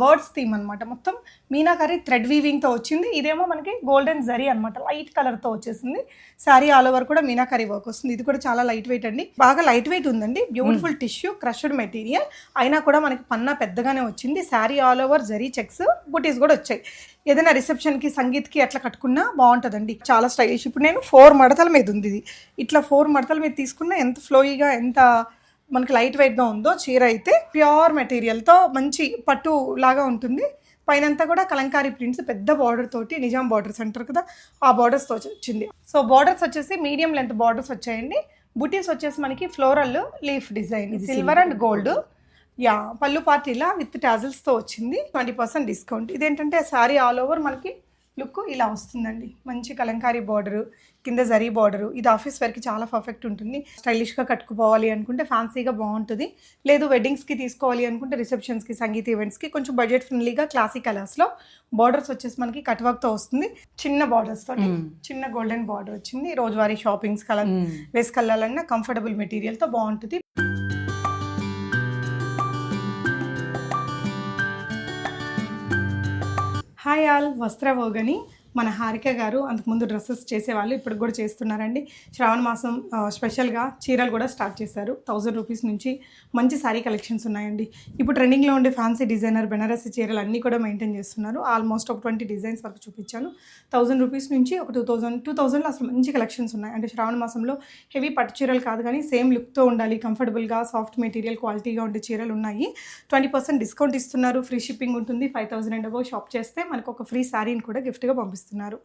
Birds theme అనమాట మొత్తం meenakari thread వీవింగ్తో వచ్చింది. ఇదేమో మనకి గోల్డెన్ జరీ అనమాట లైట్ కలర్తో వచ్చేసింది. శారీ ఆల్ ఓవర్ కూడా మీనాకరీ వర్క్ వస్తుంది. ఇది కూడా చాలా లైట్ వెయిట్ అండి. బాగా లైట్ వెయిట్ ఉందండి. Beautiful tissue crushed material. అయినా కూడా మనకి పన్నా పెద్దగానే వచ్చింది. Sari all over zari checks buttis కూడా వచ్చాయి. ఏదైనా రిసెప్షన్కి సంగీత్కి అట్లా కట్టుకున్నా బాగుంటుందండి. చాలా స్టైలిష్. ఇప్పుడు నేను ఫోర్ మడతల మీద ఉంది ఇది. ఇట్లా ఫోర్ మడతల మీద తీసుకున్నా ఎంత ఫ్లోయిగా ఎంత మనకి లైట్ వెయిట్గా ఉందో చీర అయితే ప్యూర్ మెటీరియల్తో మంచి పట్టు లాగా ఉంటుంది. పైనంతా కూడా కలంకారీ ప్రింట్స్ పెద్ద బార్డర్ తోటి నిజాం బార్డర్స్ అంటారు కదా ఆ బార్డర్స్తో వచ్చింది. సో బార్డర్స్ వచ్చేసి మీడియం లెంత్ బార్డర్స్ వచ్చాయండి. బుటీస్ వచ్చేసి మనకి floral leaf design silver and gold yeah పళ్ళు పార్టీలా విత్ టాజిల్స్తో వచ్చింది. ట్వంటీ పర్సెంట్ డిస్కౌంట్ ఇదేంటంటే శారీ ఆల్ ఓవర్ మనకి లుక్ ఇలా వస్తుందండి. మంచి కలంకారీ బార్డరు కింద జరీ బార్డరు. ఇది ఆఫీస్ వేర్కి చాలా పర్ఫెక్ట్ ఉంటుంది. స్టైలిష్గా కట్టుకుపోవాలి అనుకుంటే ఫ్యాన్సీగా బాగుంటుంది. లేదు వెడ్డింగ్స్కి తీసుకోవాలి అనుకుంటే రిసెప్షన్స్కి సంగీత ఈవెంట్స్కి కొంచెం బడ్జెట్ ఫ్రెండ్లీగా క్లాసిక్ కలర్స్లో బార్డర్స్ వచ్చేసి మనకి కట్ వర్క్తో వస్తుంది. చిన్న బార్డర్స్ తోటి చిన్న గోల్డెన్ బార్డర్ వచ్చింది. రోజువారీ షాపింగ్స్ కలర్ వేసుకెళ్ళాలన్నా కంఫర్టబుల్ మెటీరియల్తో బాగుంటుంది. హాయ్ ఆల్ వస్త్రవోగని మన హారిక గారు అంతకుముందు డ్రెస్సెస్ చేసేవాళ్ళు ఇప్పుడు కూడా చేస్తున్నారండి. శ్రావణ మాసం స్పెషల్గా చీరలు కూడా స్టార్ట్ చేశారు. థౌజండ్ రూపీస్ నుంచి మంచి శారీ కలెక్షన్స్ ఉన్నాయండి. ఇప్పుడు ట్రెండింగ్లో ఉండే ఫ్యాన్సీ డిజైనర్ బెనారసి చీరలు అన్నీ కూడా మెయింటైన్ చేస్తున్నారు. ఆల్మోస్ట్ ఒక ట్వంటీ డిజైన్స్ వరకు చూపించాను. థౌజండ్ రూపీస్ నుంచి ఒక టూ థౌజండ్ టూ థౌజండ్లో అసలు మంచి కలెక్షన్స్ ఉన్నాయి. అంటే శ్రావణ మాసంలో హెవీ పట్టు చీరలు కాదు కానీ సేమ్ లుక్తో ఉండాలి కంఫర్టబుల్గా సాఫ్ట్ మెటీరియల్ క్వాలిటీగా ఉండే చీరలు ఉన్నాయి. ట్వంటీ పర్సెంట్ డిస్కౌంట్ ఇస్తున్నారు. ఫ్రీ షిప్పింగ్ ఉంటుంది. Five thousand and above shop చేస్తే మనకు ఒక ఫ్రీ శారీని కూడా గిఫ్ట్గా పంపిస్తున్నారు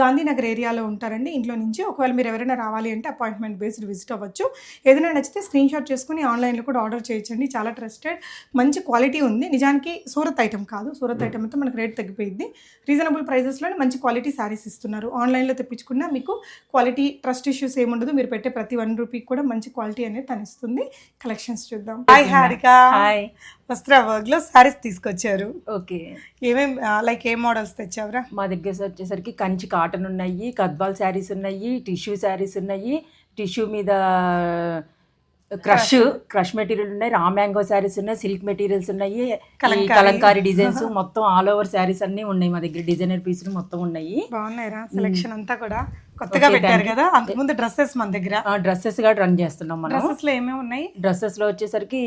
గాంధీనగర్ ఏరియాలో ఉంటారండి. ఇంట్లో నుంచి ఒకవేళ మీరు ఎవరైనా రావాలి అంటే అపాయింట్మెంట్ బేస్డ్ విజిట్ అవ్వచ్చు. ఏదైనా నచ్చితే స్క్రీన్ షాట్ చేసుకుని ఆన్లైన్లో కూడా ఆర్డర్ చేయొచ్చండి. చాలా ట్రస్టెడ్. మంచి క్వాలిటీ ఉంది. నిజానికి సూరత్ ఐటమ్ కాదు. సూరత్ ఐటమ్ అయితే మనకు రేట్ తగ్గిపోయింది. రీజనబుల్ ప్రైజెస్లోనే మంచి క్వాలిటీ శారీస్ ఇస్తున్నారు. ఆన్లైన్లో తెప్పించుకున్నా మీకు క్వాలిటీ ట్రస్ట్ ఇష్యూస్ ఏముండదు. మీరు పెట్టే ప్రతి వన్ రూపీకి కూడా మంచి క్వాలిటీ అనేది తనిస్తుంది కలెక్షన్స్ చూద్దాం. హాయ్ హారిక. హాయ్ వస్త్ర వర్క్లో శారీస్ తీసుకొచ్చారు. ఓకే. ఏమేం లైక్ ఏ మోడల్స్ తెచ్చావురా? మా దగ్గర వచ్చేసరికి కంచి కాటన్ ఉన్నాయి కద్బాల్ శారీస్ ఉన్నాయి టిష్యూ శారీస్ ఉన్నాయి. టిష్యూ మీద క్రష్ క్రష్ మెటీరియల్ ఉన్నాయి రా మ్యాంగో శారీస్ ఉన్నాయి సిల్క్ మెటీరియల్స్ ఉన్నాయి. కలంకారీ. డిజైన్స్ మొత్తం ఆల్ ఓవర్ శారీస్ అన్ని ఉన్నాయి మా దగ్గర డిజైనర్ పీసులు మొత్తం ఉన్నాయి. బాగున్నాయిరా సెలెక్షన్ అంతా కూడా. కొత్తగా పెట్టారు కదా అంతకుముందు డ్రెస్సెస్ మన దగ్గర. డ్రెస్సెస్గా రన్ చేస్తున్నాం మనం. డ్రెస్సెస్లో ఏమేమి ఉన్నాయి? డ్రెస్సెస్లో వచ్చేసరికి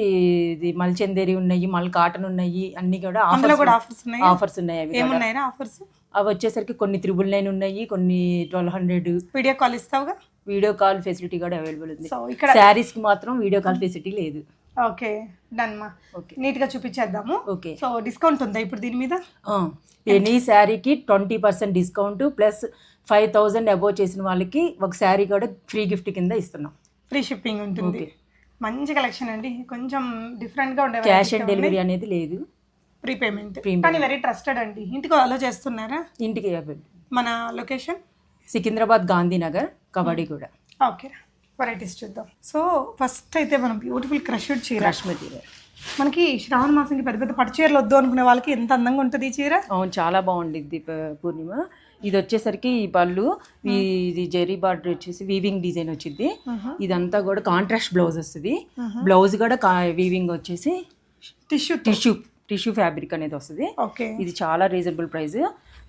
ఇది మల్ చందేరి ఉన్నాయి మల్ కాటన్ ఉన్నాయి అన్ని కూడా అందులో కూడా ఆఫర్స్ ఉన్నాయి? ఆఫర్స్ ఉన్నాయి అవి కూడా. ఏమున్నాయిరా ఆఫర్స్ అవి వచ్చేసరికి కొన్ని త్రిబుల్ నైన్ ఉన్నాయి కొన్ని ట్వెల్వ్ హండ్రెడ్ వీడియో కాల్ ఇస్తావుగా? వీడియో కాల్ ఫెసిలిటీ కూడా అవైలబుల్ ఉంది. సో ఇక్కడ శారీస్కి మాత్రం వీడియో కాల్ ఫెసిలిటీ లేదు. ఓకే డన్ మా. ఓకే. నీట్గా చూపించేద్దాము. ఓకే. సో డిస్కౌంట్ ఉందా ఇప్పుడు దీని మీద? ఎనీ శారీకి twenty percent discount plus five thousand above చేసిన వాళ్ళకి ఒక శారీ కూడా ఫ్రీ గిఫ్ట్ కింద ఇస్తున్నాం. ఫ్రీ షిప్పింగ్ ఉంటుంది. మంచి కలెక్షన్ అండి. కొంచెం డిఫరెంట్గా ఉండే క్యాష్ ఆన్ డెలివరీ అనేది లేదు. ప్రీపేమెంట్. కానీ వెరీ ట్రస్టెడ్ అండి. ఇంటికి అలో చేస్తున్నారా? ఇంటికి. మన location? Secunderabad Gandhinagar Kabadiguda okay. Varieties చూద్దాం. సో ఫస్ట్ అయితే మనం బ్యూటిఫుల్ క్రష్డ్ చీర. Crush material. మనకి శ్రావణ మాసంకి పెద్ద పెద్ద పట్టు చీరలు వద్దు అనుకునే వాళ్ళకి ఎంత అందంగా ఉంటుంది ఈ చీర? అవును చాలా బాగుండిద్ది పూర్ణిమ. ఇది వచ్చేసరికి ఈ పళ్ళు ఇది జెరీ బార్డర్ వచ్చేసి వీవింగ్ డిజైన్ వచ్చింది ఇదంతా కూడా కాంట్రాస్ట్ బ్లౌజ్ వస్తుంది. బ్లౌజ్ కూడా వీవింగ్ వచ్చేసి టిష్యూ టిష్యూ టిష్యూ ఫ్యాబ్రిక్ అనేది వస్తుంది. ఓకే. ఇది చాలా reasonable price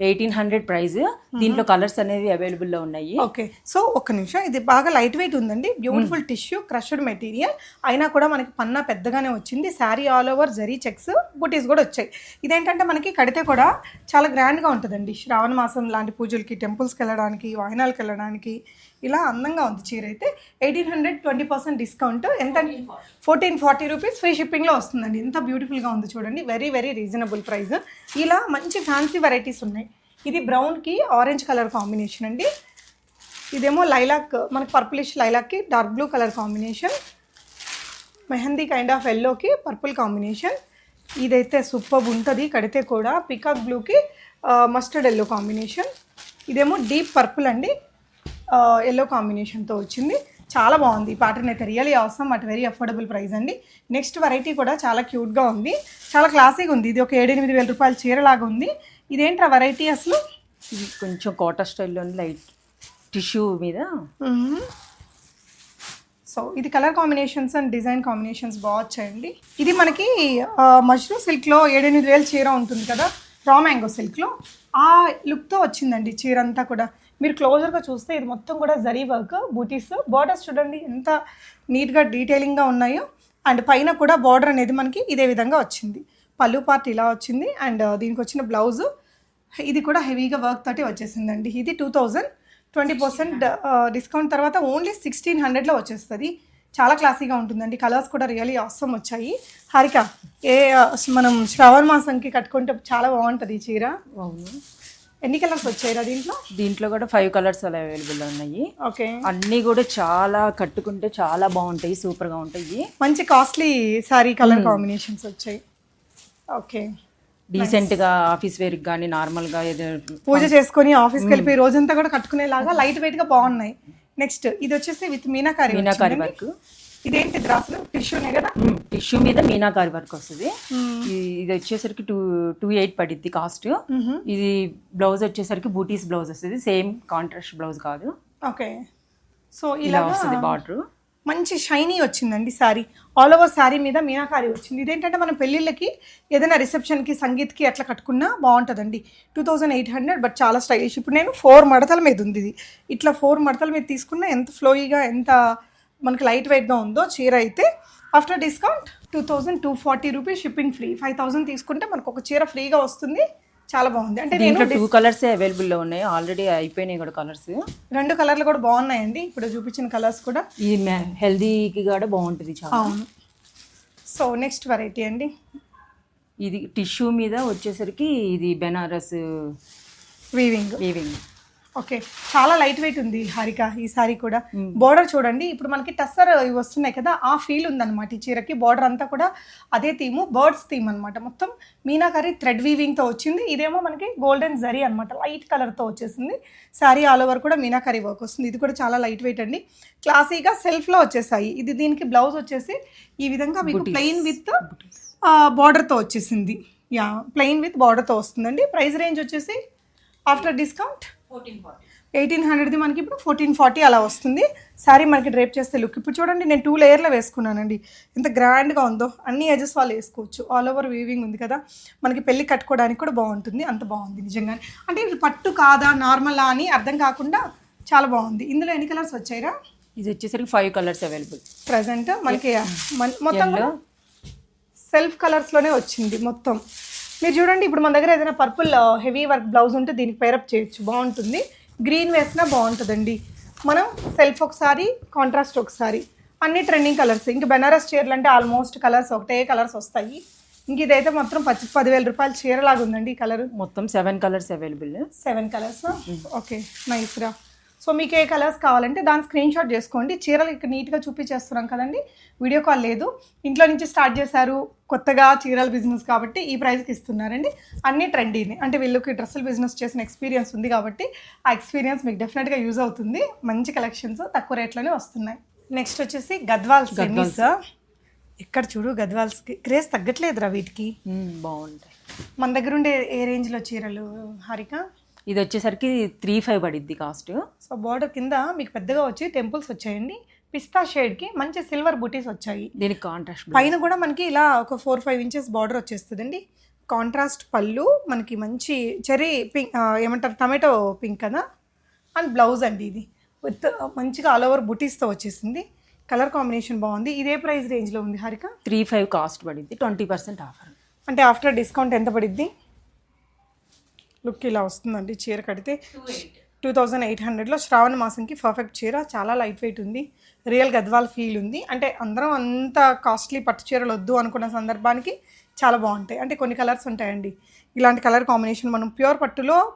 eighteen hundred price. దీంట్లో కలర్స్ అనేవి అవైలబుల్లో ఉన్నాయి. ఓకే. సో ఒక్క నిమిషం. ఇది బాగా లైట్ వెయిట్ ఉందండి. బ్యూటిఫుల్ టిష్యూ క్రష్డ్ మెటీరియల్ అయినా కూడా మనకి పన్నా పెద్దగానే వచ్చింది. Sari all over zari checks butis కూడా వచ్చాయి. ఇదేంటంటే మనకి కడితే కూడా చాలా గ్రాండ్గా ఉంటుందండి. శ్రావణ మాసం లాంటి పూజలకి టెంపుల్స్కి వెళ్ళడానికి వాహనాలకు వెళ్ళడానికి ఇలా అందంగా ఉంది చీర అయితే. Eighteen hundred twenty percent discount ఎంత? ఫోర్టీన్ ఫార్టీ రూపీస్ ఫ్రీ షిప్పింగ్లో వస్తుందండి. ఎంత బ్యూటిఫుల్గా ఉంది చూడండి. వెరీ వెరీ రీజనబుల్ ప్రైస్ ఇలా మంచి ఫ్యాన్సీ వెరైటీస్ ఉన్నాయి. ఇది బ్రౌన్కి ఆరెంజ్ కలర్ కాంబినేషన్ అండి. ఇదేమో లైలాక్ మనకి purplish లైలాక్కి dark blue colour combination mehndi kind of ఎల్లోకి పర్పుల్ కాంబినేషన్ ఇదైతే సూపర్ ఉంటుంది కడితే కూడా పికాక్ బ్లూకి మస్టర్డ్ ఎల్లో కాంబినేషన్ ఇదేమో డీప్ పర్పుల్ అండి ఎల్లో కాంబినేషన్తో వచ్చింది. చాలా బాగుంది ఈ ప్యాటర్న్ అయితే రియలీ అవసరం అట్ వెరీ అఫోర్డబుల్ ప్రైస్ అండి. నెక్స్ట్ వెరైటీ కూడా చాలా క్యూట్గా ఉంది. చాలా క్లాసీగా ఉంది ఇది ఒక ఏడెనిమిది వేల రూపాయల చీరలాగా ఉంది. ఇదేంట్రా వెరైటీ అసలు? ఇది కొంచెం కోటా స్టైల్లో లైట్ టిష్యూ మీద. సో ఇది colour combinations and design combinations బాగా వచ్చాయండి. ఇది మనకి మష్రూమ్ సిల్క్లో ఏడెనిమిది వేలు చీర ఉంటుంది కదా? రా మ్యాంగో సిల్క్లో ఆ లుక్తో వచ్చిందండి చీర అంతా కూడా. మీరు క్లోజర్గా చూస్తే ఇది మొత్తం కూడా జరీ వర్క్ బూటీస్ బార్డర్స్ చూడండి ఎంత నీట్గా డీటెయిలింగ్గా ఉన్నాయో. అండ్ పైన కూడా బార్డర్ అనేది మనకి ఇదే విధంగా వచ్చింది. పళ్ళు పార్ట్ ఇలా వచ్చింది. అండ్ దీనికి వచ్చిన బ్లౌజ్ ఇది కూడా హెవీగా వర్క్ తోటి వచ్చేసిందండి. ఇది two thousand twenty percent discount తర్వాత ఓన్లీ సిక్స్టీన్ హండ్రెడ్లో వచ్చేస్తుంది. చాలా క్లాసీగా ఉంటుందండి. కలర్స్ కూడా రియలీ అవసరం వచ్చాయి. హారిక ఏ మనం శ్రావణ మాసంకి కట్టుకుంటే చాలా బాగుంటుంది ఈ చీర. అవును. ఎన్ని కలర్స్ వచ్చాయిరా దీంట్లో? దీంట్లో కూడా ఫైవ్ కలర్స్ అలా అవైలబుల్ ఉన్నాయి. ఓకే. అన్నీ కూడా చాలా కట్టుకుంటే చాలా బాగుంటాయి సూపర్గా ఉంటాయి. మంచి కాస్ట్లీ సారీ కలర్ కాంబినేషన్స్ వచ్చాయి. ఓకే. డీసెంట్గా ఆఫీస్ వేర్కి కానీ నార్మల్గా ఏదో పూజ చేసుకొని ఆఫీస్కి వెళ్ళిపోయి రోజంతా కూడా కట్టుకునేలాగా లైట్ వెయిట్గా బాగున్నాయి. నెక్స్ట్ ఇది వచ్చేసి విత్ మీనాకారి మీనాకారి. వర్క్. ఇదేంటి ద్రాసులు టిష్యూనే కదా? టిష్యూ మీద మీనాకారి వర్క్ వస్తుంది. ఇది వచ్చేసరికి టూ టూ ఎయిట్ పడిద్ది కాస్ట్ ఇది బ్లౌజ్ వచ్చేసరికి బూటీస్ బ్లౌజ్ వస్తుంది. సేమ్ కాంట్రాస్ట్ బ్లౌజ్ కాదు. ఓకే సో ఇలా వస్తుంది బార్డర్ మంచి షైనీ వచ్చిందండి శారీ ఆల్ ఓవర్ శారీ మీద మీనాకారి వచ్చింది. ఇదేంటంటే మనం పెళ్ళిళ్ళకి ఏదైనా రిసెప్షన్కి సంగీత్కి అట్లా కట్టుకున్నా బాగుంటుందండి. Two thousand eight hundred but చాలా స్టైలిష్ ఇప్పుడు నేను ఫోర్ మడతల మీద ఉంది ఇది. ఇట్లా ఫోర్ మడతల మీద తీసుకున్నా ఎంత ఫ్లోయిగా ఎంత మనకి లైట్ వెయిట్గా ఉందో చీర అయితే after discount two thousand two forty rupees shipping free five thousand తీసుకుంటే మనకు ఒక చీర ఫ్రీగా వస్తుంది. చాలా బాగుంది. అంటే నేను టూ కలర్స్ అవైలబుల్లో ఉన్నాయి. ఆల్రెడీ అయిపోయినాయి కూడా కలర్స్ రెండు కలర్లు కూడా బాగున్నాయండి. ఇప్పుడు చూపించిన కలర్స్ కూడా ఇది హెల్దీకి కూడా బాగుంటుంది చాలా. అవును. సో నెక్స్ట్ వెరైటీ అండి. ఇది టిష్యూ మీద వచ్చేసరికి ఇది బెనారస్ వీవింగ్ వీవింగ్ ఓకే. చాలా లైట్ వెయిట్ ఉంది హారిక ఈ సారీ కూడా. బోర్డర్ చూడండి. ఇప్పుడు మనకి టస్సర్ వస్తున్నాయి కదా ఆ ఫీల్ ఉందన్నమాట ఈ చీరకి. బోర్డర్ అంతా కూడా అదే థీము బర్డ్స్ థీమ్ అనమాట మొత్తం మీనాకరీ థ్రెడ్ వీవింగ్తో వచ్చింది. ఇదేమో మనకి గోల్డెన్ జరీ అనమాట లైట్ కలర్తో వచ్చేసింది. శారీ ఆల్ ఓవర్ కూడా మీనాకరీ వర్క్ వస్తుంది. ఇది కూడా చాలా లైట్ వెయిట్ అండి. క్లాసీగా సెల్ఫ్లో వచ్చేసాయి. ఇది దీనికి బ్లౌజ్ వచ్చేసి ఈ విధంగా మీకు ప్లెయిన్ విత్ బార్డర్తో వచ్చేసింది. యా ప్లెయిన్ విత్ బార్డర్తో వస్తుందండి. ప్రైస్ రేంజ్ వచ్చేసి ఆఫ్టర్ డిస్కౌంట్ ఎయిటీన్ హండ్రెడ్ది మనకి ఇప్పుడు ఫోర్టీన్ ఫార్టీ అలా వస్తుంది. శారీ మనకి డ్రేప్ చేస్తే లుక్. ఇప్పుడు చూడండి నేను టూ లేయర్లో వేసుకున్నానండి. ఎంత గ్రాండ్గా ఉందో అన్ని ఎజెస్ వాళ్ళు వేసుకోవచ్చు. ఆల్ ఓవర్ వీవింగ్ ఉంది కదా. మనకి పెళ్ళి కట్టుకోవడానికి కూడా బాగుంటుంది. అంత బాగుంది నిజంగా అంటే ఇది పట్టు కాదా నార్మలా అని అర్థం కాకుండా చాలా బాగుంది. ఇందులో ఎన్ని కలర్స్ వచ్చాయిరా? ఇది వచ్చేసరికి ఫైవ్ కలర్స్ అవైలబుల్. ప్రజెంట్ మనకి మన- మొత్తం. సెల్ఫ్ కలర్స్లోనే వచ్చింది మొత్తం. మీరు చూడండి ఇప్పుడు మన దగ్గర ఏదైనా పర్పుల్ హెవీ వర్క్ బ్లౌజ్ ఉంటే దీనికి పేరప్ చేయొచ్చు. బాగుంటుంది. గ్రీన్ వేసినా బాగుంటుందండి. మనం సెల్ఫ్ ఒకసారి కాంట్రాస్ట్ ఒకసారి. అన్ని ట్రెండింగ్ కలర్స్ ఇంక బెనారస్ చీరలు అంటే ఆల్మోస్ట్ కలర్స్ ఒకటే కలర్స్ వస్తాయి. ఇంక ఇదైతే మాత్రం పచ్చి పదివేల రూపాయల చీరలాగా ఉందండి ఈ కలర్ మొత్తం seven colours available seven colours okay nice రా. సో మీకు ఏ కలర్స్ కావాలంటే దాని స్క్రీన్ షాట్ చేసుకోండి. చీరలు ఇక్కడ నీట్గా చూపించేస్తున్నాం కదండి. వీడియో కాల్ లేదు. ఇంట్లో నుంచి స్టార్ట్ చేశారు కొత్తగా చీరల బిజినెస్ కాబట్టి ఈ ప్రైస్కి ఇస్తున్నారండి. అన్ని ట్రెండీని. అంటే వీళ్ళకి డ్రెస్సులు బిజినెస్ చేసిన ఎక్స్పీరియన్స్ ఉంది కాబట్టి ఆ ఎక్స్పీరియన్స్ మీకు డెఫినెట్గా యూజ్ అవుతుంది. మంచి కలెక్షన్స్ తక్కువ రేట్లోనే వస్తున్నాయి. నెక్స్ట్ వచ్చేసి గద్వాల్ సెమీస్ ఎక్కడ చూడు గద్వాల్స్కి క్రేజ్ తగ్గట్లేదురా వీటికి. బాగుంటాయి. మన దగ్గర ఉండే ఏ రేంజ్లో చీరలు హారిక? ఇది వచ్చేసరికి త్రీ ఫైవ్ పడిద్ది కాస్ట్ సో బార్డర్ కింద మీకు పెద్దగా వచ్చి టెంపుల్స్ వచ్చాయండి. పిస్తా షేడ్కి మంచి సిల్వర్ బూటీస్ వచ్చాయి. దీనికి కాంట్రాస్ట్ పైన కూడా మనకి ఇలా ఒక ఫోర్ ఫైవ్ ఇంచెస్ బార్డర్ వచ్చేస్తుందండి. కాంట్రాస్ట్ పళ్ళు మనకి మంచి చెరీ పింక్ ఏమంటారు టమాటో పింక్ కదా? అండ్ బ్లౌజ్ అండి ఇది. విత్ మంచిగా ఆల్ ఓవర్ బుటీస్తో వచ్చేసింది. కలర్ కాంబినేషన్ బాగుంది. ఇదే ప్రైస్ రేంజ్లో ఉంది హారిక? త్రీ ఫైవ్ కాస్ట్ పడిద్ది ట్వంటీ పర్సెంట్ ఆఫర్ అంటే ఆఫ్టర్ డిస్కౌంట్ ఎంత పడిద్ది? లుక్ ఇలా వస్తుందండి. చీర కడితే టూ థౌజండ్ ఎయిట్ హండ్రెడ్లో శ్రావణ మాసంకి పర్ఫెక్ట్ చీర. చాలా లైట్ వెయిట్ ఉంది. రియల్ గద్వాల్ ఫీల్ ఉంది. అంటే అందరం అంత కాస్ట్లీ పట్టు చీరలు వద్దు అనుకున్న సందర్భానికి చాలా బాగుంటాయి. అంటే కొన్ని కలర్స్ ఉంటాయండి. ఇలాంటి కలర్ కాంబినేషన్ మనం ప్యూర్ పట్టులో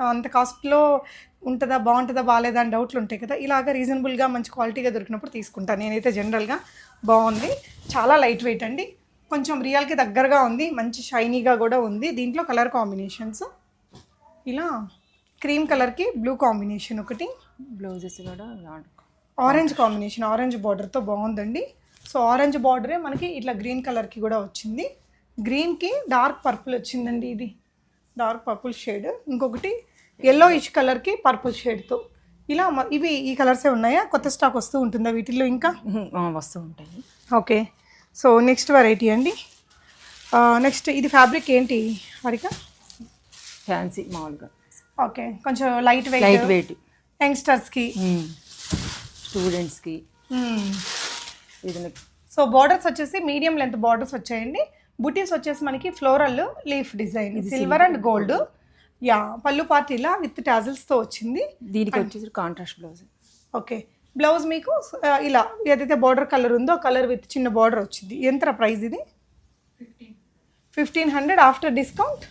అంత కాస్ట్లో ఉంటుందా బాగుంటుందా బాగాలేదా అని డౌట్లు ఉంటాయి కదా. ఇలాగ రీజనబుల్గా మంచి క్వాలిటీగా దొరికినప్పుడు తీసుకుంటాను. నేనైతే జనరల్గా బాగుంది. చాలా లైట్ వెయిట్ అండి. కొంచెం రియల్కి దగ్గరగా ఉంది. మంచి షైనీగా కూడా ఉంది. దీంట్లో కలర్ కాంబినేషన్స్ ఇలా క్రీమ్ కలర్కి బ్లూ కాంబినేషన్ ఒకటి. బ్లౌజెస్ కూడా ఆరెంజ్ కాంబినేషన్ ఆరెంజ్ బార్డర్తో బాగుందండి. సో ఆరెంజ్ బార్డరే మనకి ఇట్లా గ్రీన్ కలర్కి కూడా వచ్చింది. గ్రీన్కి డార్క్ పర్పుల్ వచ్చిందండి ఇది. Dark purple shade. ఇంకొకటి ఎల్లో ఇష్ కలర్కి పర్పుల్ షేడ్తో ఇలా ఇవి ఈ కలర్సే ఉన్నాయా? కొత్త స్టాక్ వస్తూ ఉంటుందా వీటిల్లో ఇంకా? వస్తూ ఉంటాయి. ఓకే. సో నెక్స్ట్ వెరైటీ అండి. నెక్స్ట్ ఇది ఫ్యాబ్రిక్ ఏంటి హరిక? ఫ్యాన్సీ మామూలుగా ఓకే కొంచెం లైట్ లైట్ వెయిట్ వెయిట్ యంగ్స్టర్స్కి స్టూడెంట్స్కి ఇది సో బార్డర్స్ వచ్చేసి మీడియం లెంత్ బార్డర్స్ వచ్చాయండి. బుటీస్ వచ్చేసి మనకి floral leaf design silver and gold yeah పళ్ళు పార్టీలా విత్ టాజిల్స్తో వచ్చింది. దీనికి వచ్చేసి కాంట్రాస్ట్ బ్లౌజ్ ఓకే బ్లౌజ్ మీకు ఆ, ఇలా ఏదైతే బార్డర్ కలర్ ఉందో కలర్ విత్ చిన్న బార్డర్ వచ్చింది. ఎంత ప్రైస్ ఇది? Fifteen hundred after discount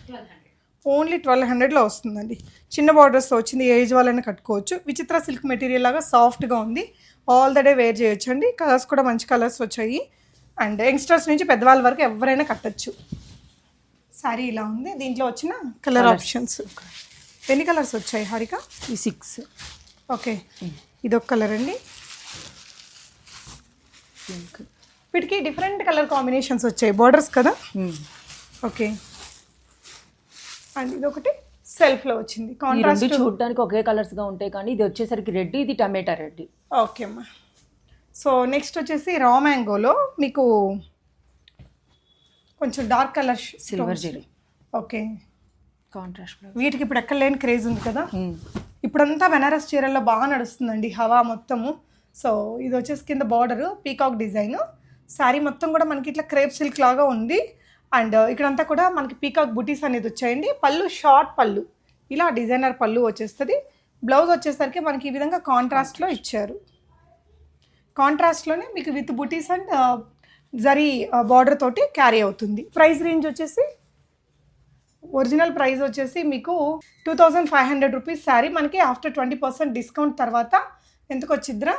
only twelve హండ్రెడ్లో వస్తుందండి. చిన్న బార్డర్స్తో వచ్చింది ఏజ్ వాళ్ళని కట్టుకోవచ్చు. విచిత్ర సిల్క్ మెటీరియల్ లాగా సాఫ్ట్గా ఉంది. ఆల్ ద డే వేర్ చేయొచ్చు అండి కలర్స్ కూడా మంచి కలర్స్ వచ్చాయి. అండ్ యంగ్స్టర్స్ నుంచి పెద్దవాళ్ళ వరకు ఎవరైనా కట్టచ్చు. సారీ ఇలా ఉంది. దీంట్లో వచ్చిన కలర్ ఆప్షన్స్. ఎన్ని కలర్స్ వచ్చాయి హారిక? ఈ సిక్స్. ఓకే. ఇదొక కలర్ అండి. వీటికి డిఫరెంట్ కలర్ కాంబినేషన్స్ వచ్చాయి. బార్డర్స్ కదా? ఓకే. అండ్ ఇదొకటి సెల్ఫ్లో వచ్చింది. ఈ రెండు కాంట్రాస్ట్ చూడడానికి ఒకే కలర్స్గా ఉంటాయి కానీ ఇది వచ్చేసరికి రెడ్ ఇది టమాటా రెడ్ ఓకే అమ్మా. సో నెక్స్ట్ వచ్చేసి రా మ్యాంగోలో మీకు కొంచెం dark colour silver zari okay. Contrast వీటికి ఇప్పుడు ఎక్కడ లేని క్రేజ్ ఉంది కదా? ఇప్పుడంతా బెనారస్ చీరల్లో బాగా నడుస్తుందండి హవా మొత్తము. సో ఇది వచ్చేసి కింద బార్డర్ పీకాక్ డిజైన్ శారీ మొత్తం కూడా మనకి ఇట్లా క్రేప్ సిల్క్ లాగా ఉంది. అండ్ ఇక్కడంతా కూడా మనకి పీకాక్ బుటీస్ అనేది వచ్చాయండి. పళ్ళు షార్ట్ పళ్ళు. ఇలా డిజైనర్ పళ్ళు వచ్చేస్తుంది. బ్లౌజ్ వచ్చేసరికి మనకి ఈ విధంగా కాంట్రాస్ట్లో ఇచ్చారు. కాంట్రాస్ట్లోనే మీకు with butis and zari border తోటి క్యారీ అవుతుంది. ప్రైస్ రేంజ్ వచ్చేసి ఒరిజినల్ ప్రైస్ వచ్చేసి మీకు two thousand five hundred rupees sari మనకి ఆఫ్టర్ ట్వంటీ పర్సెంట్ డిస్కౌంట్ తర్వాత ఎంతకు వచ్చిద్దిరా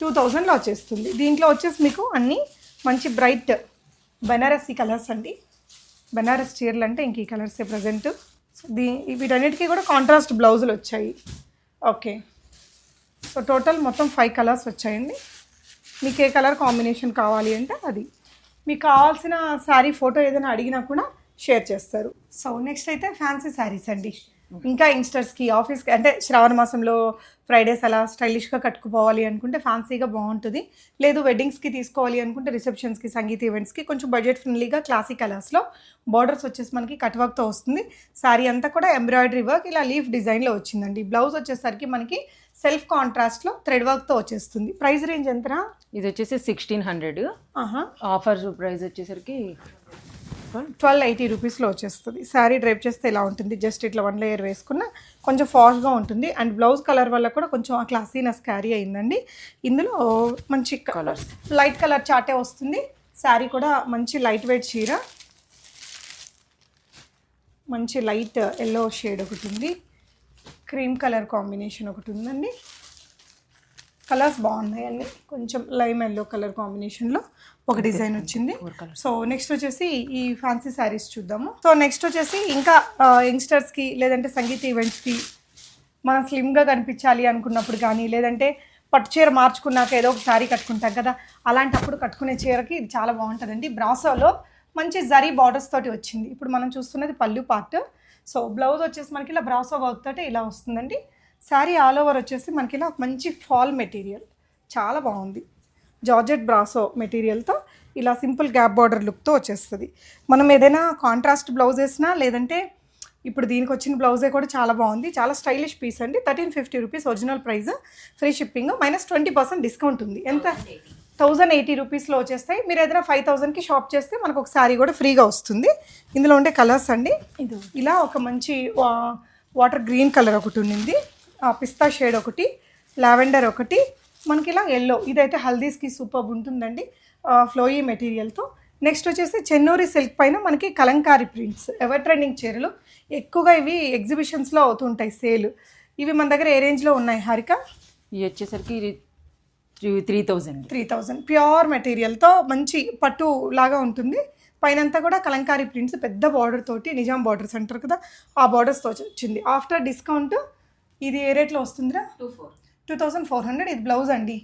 టూ థౌజండ్లో వచ్చేస్తుంది. దీంట్లో వచ్చేసి మీకు అన్ని మంచి బ్రైట్ బనారసీ కలర్స్ అండి. బెనారస్ చీరలు అంటే ఇంక ఈ కలర్సే ప్రజెంట్. దీ వీటన్నిటికీ కూడా కాంట్రాస్ట్ బ్లౌజులు వచ్చాయి. ఓకే. సో టోటల్ మొత్తం ఫైవ్ కలర్స్ వచ్చాయండి. మీకు ఏ కలర్ కాంబినేషన్ కావాలి అంటే అది. మీకు కావాల్సిన శారీ ఫోటో ఏదైనా అడిగినా కూడా షేర్ చేస్తారు. సో నెక్స్ట్ అయితే ఫ్యాన్సీ శారీస్ అండి. ఇంకా యంగ్స్టర్స్కి ఆఫీస్కి అంటే శ్రావణ మాసంలో ఫ్రైడేస్ అలా స్టైలిష్గా కట్టుకుపోవాలి అనుకుంటే ఫ్యాన్సీగా బాగుంటుంది. లేదు వెడ్డింగ్స్కి తీసుకోవాలి అనుకుంటే రిసెప్షన్స్కి సంగీత ఈవెంట్స్కి కొంచెం బడ్జెట్ ఫ్రెండ్లీగా క్లాసిక్ కలర్స్లో బార్డర్స్ వచ్చేసి మనకి కట్ వర్క్తో వస్తుంది. శారీ అంతా కూడా ఎంబ్రాయిడరీ వర్క్ ఇలా లీఫ్ డిజైన్లో వచ్చిందండి. బ్లౌజ్ వచ్చేసరికి మనకి సెల్ఫ్ కాంట్రాస్ట్లో థ్రెడ్ వర్క్తో వచ్చేస్తుంది. ప్రైస్ రేంజ్ ఎంతనా ఇది వచ్చేసి సిక్స్టీన్ హండ్రెడ్ ఆహా. ఆఫర్ ప్రైస్ వచ్చేసరికి ట్వెల్వ్ ఎయిటీ రూపీస్లో వచ్చేస్తుంది. శారీ డ్రైప్ చేస్తే ఇలా ఉంటుంది? జస్ట్ ఇట్లా వన్ లేయర్ వేసుకున్న కొంచెం ఫాస్ట్గా ఉంటుంది. అండ్ బ్లౌజ్ కలర్ వల్ల కూడా కొంచెం ఆ క్లాసీనెస్ క్యారీ అయిందండి. ఇందులో మంచి కలర్స్ లైట్ కలర్ చాటే వస్తుంది. శారీ కూడా మంచి లైట్ వెయిట్ చీర. మంచి లైట్ ఎల్లో షేడ్ ఒకటి ఉంది. క్రీమ్ కలర్ కాంబినేషన్ ఒకటి ఉందండి. కలర్స్ బాగున్నాయి అన్ని కొంచెం లైమ్ ఎల్లో కలర్ కాంబినేషన్లో ఒక డిజైన్ వచ్చింది. సో నెక్స్ట్ వచ్చేసి ఈ ఫ్యాన్సీ శారీస్ చూద్దాము. సో నెక్స్ట్ వచ్చేసి ఇంకా యంగ్స్టర్స్కి లేదంటే సంగీత ఈవెంట్స్కి మనం స్లిమ్గా కనిపించాలి అనుకున్నప్పుడు కానీ లేదంటే పట్టు చీర మార్చుకున్నాక ఏదో ఒక శారీ కట్టుకుంటాం కదా అలాంటప్పుడు కట్టుకునే చీరకి ఇది చాలా బాగుంటుందండి. బ్రాసోలో మంచి జరీ బార్డర్స్ తోటి వచ్చింది. ఇప్పుడు మనం చూస్తున్నది పళ్ళు పార్ట్. సో బ్లౌజ్ వచ్చేసి మనకి ఇలా బ్రాసో వర్క్ తోటి ఇలా వస్తుందండి. శారీ ఆల్ ఓవర్ వచ్చేసి మనకి ఇలా మంచి ఫాల్ మెటీరియల్. చాలా బాగుంది. జార్జెట్ బ్రాసో మెటీరియల్తో ఇలా సింపుల్ గ్యాప్ బార్డర్ లుక్తో వచ్చేస్తుంది. మనం ఏదైనా కాంట్రాస్ట్ బ్లౌజ్ వేసినా లేదంటే ఇప్పుడు దీనికి వచ్చిన బ్లౌజే కూడా చాలా బాగుంది. చాలా స్టైలిష్ పీస్ అండి. Thirteen fifty rupees original price. Free shipping. Minus twenty percent discount ఉంది. ఎంత? థౌజండ్ ఎయిటీ రూపీస్లో వచ్చేస్తాయి. మీరు ఏదైనా ఫైవ్ థౌజండ్కి షాప్ చేస్తే మనకు ఒక శారీ కూడా ఫ్రీగా వస్తుంది. ఇందులో ఉండే కలర్స్ అండి. ఇది ఇలా ఒక మంచి వా- వాటర్ గ్రీన్ కలర్ ఒకటి ఉండింది. పిస్తా షేడ్ ఒకటి లావెండర్ ఒకటి మనకి ఇలా ఎల్లో ఇదైతే హల్దీస్కి సూపర్ ఉంటుందండి ఫ్లోయీ మెటీరియల్తో. నెక్స్ట్ వచ్చేసి చెన్నూరి సిల్క్ పైన మనకి కలంకారీ ప్రింట్స్ ఎవర్ ట్రెండింగ్ చీరలు. ఎక్కువగా ఇవి ఎగ్జిబిషన్స్లో అవుతుంటాయి సేల్ ఇవి మన దగ్గర ఏ రేంజ్లో ఉన్నాయి హారిక? ఇది వచ్చేసరికి three thousand three thousand pure మెటీరియల్తో మంచి పట్టు లాగా ఉంటుంది. పైనంతా కూడా కలంకారీ ప్రింట్స్ పెద్ద బార్డర్ తోటి నిజాం బార్డర్స్ అంటారు కదా ఆ బార్డర్స్తో వచ్చింది. ఆఫ్టర్ డిస్కౌంట్ ఇది ఏ రేట్లో వస్తుందిరా? Two four. Two thousand four hundred. ఇది బ్లౌజ్ అండి.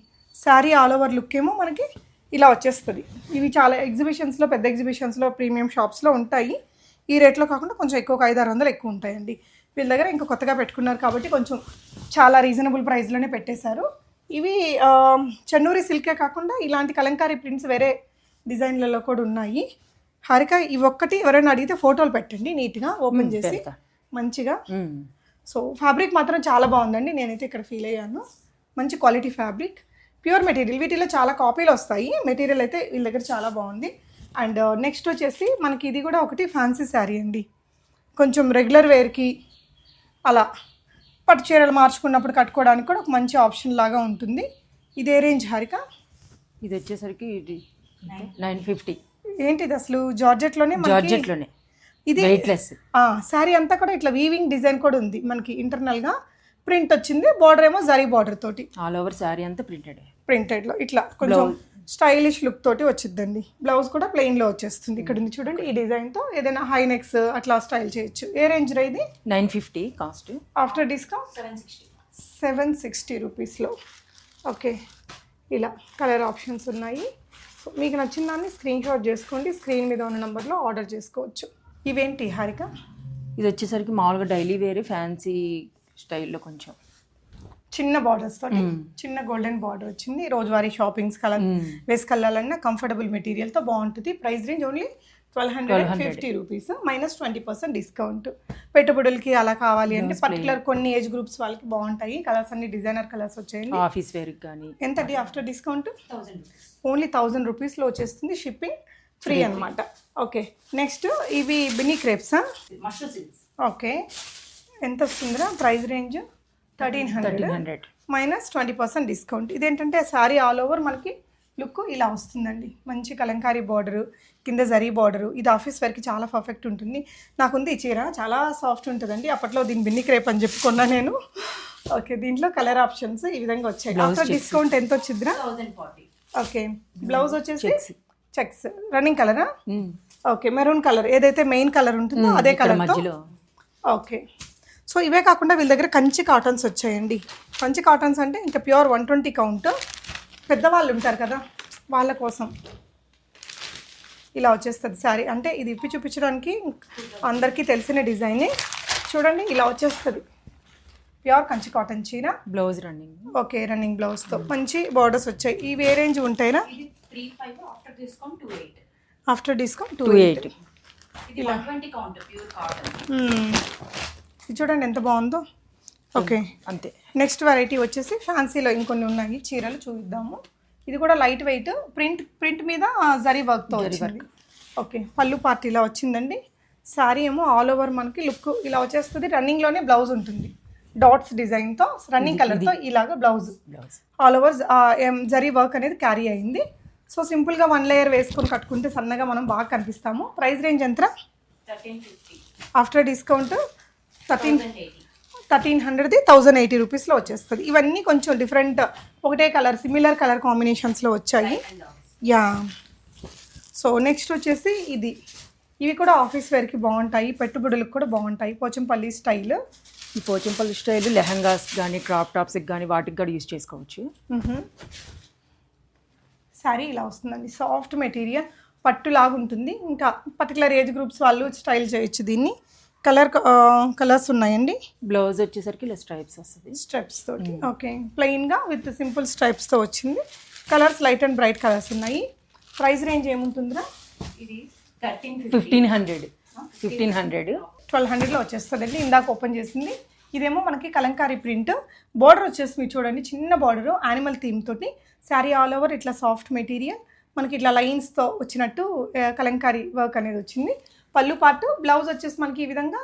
శారీ ఆల్ ఓవర్ లుక్ ఏమో మనకి ఇలా వచ్చేస్తుంది. ఇవి చాలా ఎగ్జిబిషన్స్లో పెద్ద ఎగ్జిబిషన్స్లో ప్రీమియం షాప్స్లో ఉంటాయి. ఈ రేట్లో కాకుండా కొంచెం ఎక్కువ ఐదు ఆరు వందలు ఎక్కువ ఉంటాయండి. వీళ్ళ దగ్గర ఇంకా కొత్తగా పెట్టుకున్నారు కాబట్టి కొంచెం చాలా రీజనబుల్ ప్రైస్లోనే పెట్టేశారు. ఇవి చెన్నూరి సిల్కే కాకుండా ఇలాంటి కలంకారీ ప్రింట్స్ వేరే డిజైన్లలో కూడా ఉన్నాయి. హారిక ఇవి ఒక్కటి ఎవరైనా అడిగితే ఫోటోలు పెట్టండి నీట్గా ఓపెన్ చేసి. మంచిగా. సో ఫ్యాబ్రిక్ మాత్రం చాలా బాగుందండి. నేనైతే ఇక్కడ ఫీల్ అయ్యాను. మంచి క్వాలిటీ ఫ్యాబ్రిక్ ప్యూర్ మెటీరియల్ వీటిలో చాలా కాపీలు వస్తాయి. మెటీరియల్ అయితే వీళ్ళ దగ్గర చాలా బాగుంది. అండ్ నెక్స్ట్ వచ్చేసి మనకి ఇది కూడా ఒకటి ఫ్యాన్సీ శారీ అండి. కొంచెం రెగ్యులర్ వేర్కి అలా పట్టు చీరలు మార్చుకున్నప్పుడు కట్టుకోవడానికి కూడా ఒక మంచి ఆప్షన్ లాగా ఉంటుంది. ఇదే రేంజ్ హారిక. ఇది వచ్చేసరికి ఇది నైన్ ఫిఫ్టీ ఏంటిది అసలు? జార్జెట్లోనే మనకి జార్జెట్లోనే ఇది శారీ అంతా కూడా ఇట్లా వీవింగ్ డిజైన్ కూడా ఉంది. మనకి ఇంటర్నల్గా ప్రింట్ వచ్చింది. బార్డర్ ఏమో జరీ బార్డర్ తోటి. ఆల్ ఓవర్ శారీ అంతా ప్రింటెడ్ ప్రింటెడ్లో ఇట్లా కొంచెం స్టైలిష్ లుక్ తోటి వచ్చిద్దండి. బ్లౌజ్ కూడా ప్లెయిన్లో వచ్చేస్తుంది. ఇక్కడ ఉంది చూడండి ఈ డిజైన్తో ఏదైనా హై నెక్స్ అట్లా స్టైల్ చేయొచ్చు. ఏ రేంజ్ ఇది? Nine fifty cost after discount seven sixty రూపీస్లో ఓకే ఇలా కలర్ ఆప్షన్స్ ఉన్నాయి. సో మీకు నచ్చిన దాన్ని స్క్రీన్ షాట్ చేసుకోండి. స్క్రీన్ మీద ఉన్న నెంబర్లో ఆర్డర్ చేసుకోవచ్చు. ఇవేంటి హారిక? ఇది వచ్చేసరికి మామూలుగా డైలీ వేరే ఫ్యాన్సీ స్టైల్లో కొంచెం. చిన్న బార్డర్స్ తోటి చిన్న గోల్డెన్ బార్డర్ వచ్చింది. రోజువారీ షాపింగ్స్ కలర్ వేసుకెళ్ళాలన్నా కంఫర్టబుల్ మెటీరియల్తో బాగుంటుంది. Price range only twelve hundred fifty rupees minus twenty percent discount. పెట్టుబడులకి అలా కావాలి అంటే పర్టికులర్ కొన్ని ఏజ్ గ్రూప్స్ వాళ్ళకి బాగుంటాయి. కలర్స్ అన్ని డిజైనర్ కలర్స్ వచ్చాయండి. ఆఫీస్ వేర్కి కానీ ఎంత ఆఫ్టర్ డిస్కౌంట్? ఓన్లీ థౌజండ్ రూపీస్లో వచ్చేస్తుంది షిప్పింగ్. ఫ్రీ అనమాట ఓకే నెక్స్ట్ ఇవి బినీ క్రేప్సా ఓకే ఎంత వస్తుందిరా? Price range thirteen hundred hundred minus twenty percent discount ఇదేంటంటే శారీ ఆల్ ఓవర్ మనకి లుక్ ఇలా వస్తుందండి. మంచి కలంకారీ బార్డరు కింద జరీ బార్డరు ఇది ఆఫీస్ వేర్కి చాలా పర్ఫెక్ట్ ఉంటుంది. నాకుంది ఈ చీర. చాలా సాఫ్ట్ ఉంటుందండి. అప్పట్లో దీని బిన్ని క్రేప్ అని చెప్పుకున్నా నేను. ఓకే దీంట్లో కలర్ ఆప్షన్స్ ఈ విధంగా వచ్చాయి. ఆఫ్టర్ డిస్కౌంట్ ఎంత వచ్చిందిరా? ఓకే బ్లౌజ్ వచ్చేసి చెక్స్. రన్నింగ్ కలరా? Okay maroon colour. ఏదైతే మెయిన్ కలర్ ఉంటుందో అదే కలర్ మధ్యలో. ఓకే. సో ఇవే కాకుండా వీళ్ళ దగ్గర కంచి కాటన్స్ వచ్చాయండి. కంచి కాటన్స్ అంటే ఇంకా ప్యూర్ వన్ ట్వంటీ కౌంట్. పెద్దవాళ్ళు ఉంటారు కదా వాళ్ళ కోసం. ఇలా వచ్చేస్తుంది శారీ. అంటే ఇది ఇప్పి చూపించడానికి అందరికీ తెలిసిన డిజైనే. చూడండి ఇలా వచ్చేస్తుంది. ప్యూర్ కంచి కాటన్ చీర. Blouse running. ఓకే రన్నింగ్ బ్లౌజ్తో. మంచి బార్డర్స్ వచ్చాయి. ఇవి ఏ range ఉంటాయినా after discount two two eight ఇది చూడండి ఎంత బాగుందో. ఓకే అంతే. నెక్స్ట్ వెరైటీ వచ్చేసి ఫ్యాన్సీలో ఇంకొన్ని ఉన్నాయి. చీరలు చూద్దాము ఇది కూడా లైట్ వెయిట్ ప్రింట్ ప్రింట్ మీద జరీ వర్క్తో వచ్చింది. ఓకే పళ్ళు పార్టీలా వచ్చిందండి. శారీ ఏమో ఆల్ ఓవర్ మనకి లుక్ ఇలా వచ్చేస్తుంది. రన్నింగ్లోనే బ్లౌజ్ ఉంటుంది. డాట్స్ డిజైన్తో రన్నింగ్ కలర్తో ఇలాగా blouse blouse all over zari work అనేది క్యారీ అయింది. సో సింపుల్గా వన్ లేయర్ వేసుకొని కట్టుకుంటే సన్నగా మనం బాగా కనిపిస్తాము. ప్రైస్ రేంజ్ ఎంత? ఆఫ్టర్ డిస్కౌంట్ థర్టీన్ థర్టీన్ హండ్రెడ్ది థౌజండ్ ఎయిటీ రూపీస్లో వచ్చేస్తుంది. ఇవన్నీ కొంచెం డిఫరెంట్ ఒకటే కలర్ సిమిలర్ కలర్ కాంబినేషన్స్లో వచ్చాయి. యా. సో నెక్స్ట్ వచ్చేసి ఇది. ఇవి కూడా ఆఫీస్ వేర్కి బాగుంటాయి పెట్టుబడులకు కూడా బాగుంటాయి. పోచంపల్లి స్టైల్. ఈ పోచంపల్లి స్టైల్ లెహంగాస్ కానీ క్రాప్ టాప్స్కి కానీ వాటికి కూడా యూజ్ చేసుకోవచ్చు. శారీ ఇలా వస్తుందండి. సాఫ్ట్ మెటీరియల్ పట్టు లాగా ఉంటుంది. ఇంకా పర్టికులర్ ఏజ్ గ్రూప్స్ వాళ్ళు స్టైల్ చేయొచ్చు దీన్ని. కలర్ కలర్స్ ఉన్నాయండి. బ్లౌజ్ వచ్చేసరికి ఇలా స్ట్రైప్స్ వస్తుంది. స్ట్రైప్స్ తోటి. ఓకే. ప్లెయిన్గా విత్ సింపుల్ స్ట్రైప్స్తో వచ్చింది. Colours light and bright colours ఉన్నాయి. Price range ఏముంటుందిరా? Fifteen hundred. Fifteen hundred. Twelve హండ్రెడ్లో వచ్చేస్తుందండి. ఇందాక ఓపెన్ చేసింది. ఇదేమో మనకి కలంకారీ ప్రింట్. బార్డర్ వచ్చేసి మీరు చూడండి చిన్న బార్డర్ యానిమల్ థీమ్ తోటి. శారీ ఆల్ ఓవర్ ఇట్లా సాఫ్ట్ మెటీరియల్ మనకి ఇట్లా లైన్స్తో వచ్చినట్టు కలంకారీ వర్క్ అనేది వచ్చింది. పళ్ళు పాటు బ్లౌజ్ వచ్చేసి మనకి ఈ విధంగా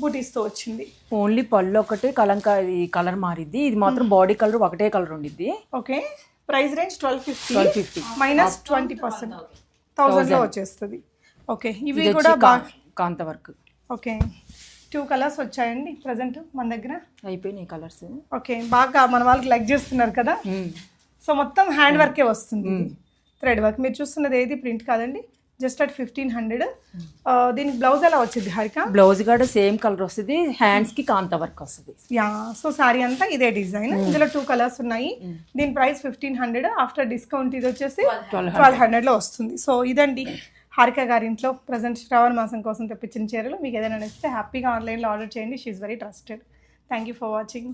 బూటీస్తో వచ్చింది. ఓన్లీ పళ్ళు ఒకటే కలంకా ఇది కలర్ మారిద్ది. ఇది మాత్రం బాడీ కలర్ ఒకటే కలర్ ఉండిద్ది. Okay price range twelve fifty 1250. Minus twenty percent థౌజండ్లో వచ్చేస్తుంది. ఓకే ఇవి కూడా kantha work okay two colours వచ్చాయండి ప్రజెంట్ మన దగ్గర. అయిపోయినాయి కలర్స్ ఓకే బాగా మన వాళ్ళకి లైక్ చేస్తున్నారు కదా? సో మొత్తం హ్యాండ్ వర్కే వస్తుంది థ్రెడ్ వర్క్ మీరు చూస్తున్నది ఏది ప్రింట్ కాదండి? జస్ట్ అట్ ఫిఫ్టీన్ హండ్రెడ్ దీనికి బ్లౌజ్ ఎలా వచ్చింది హారిక? బ్లౌజ్ కూడా సేమ్ కలర్ వస్తుంది. హ్యాండ్స్కి కాంత వర్క్ వస్తుంది. యా సో సారీ అంతా ఇదే డిజైన్ ఇందులో టూ కలర్స్ ఉన్నాయి. దీని price fifteen hundred after discount ఇది వచ్చేసి ట్వెల్వ్ హండ్రెడ్లో వస్తుంది. సో ఇదండి. హారిక గారి ఇంట్లో ప్రజెంట్ శ్రావణ మాసం కోసం తెప్పించిన చీరలు. మీకు ఏదైనా నచ్చితే హ్యాపీగా ఆన్లైన్లో ఆర్డర్ చేయండి. She very trusted thank you for watching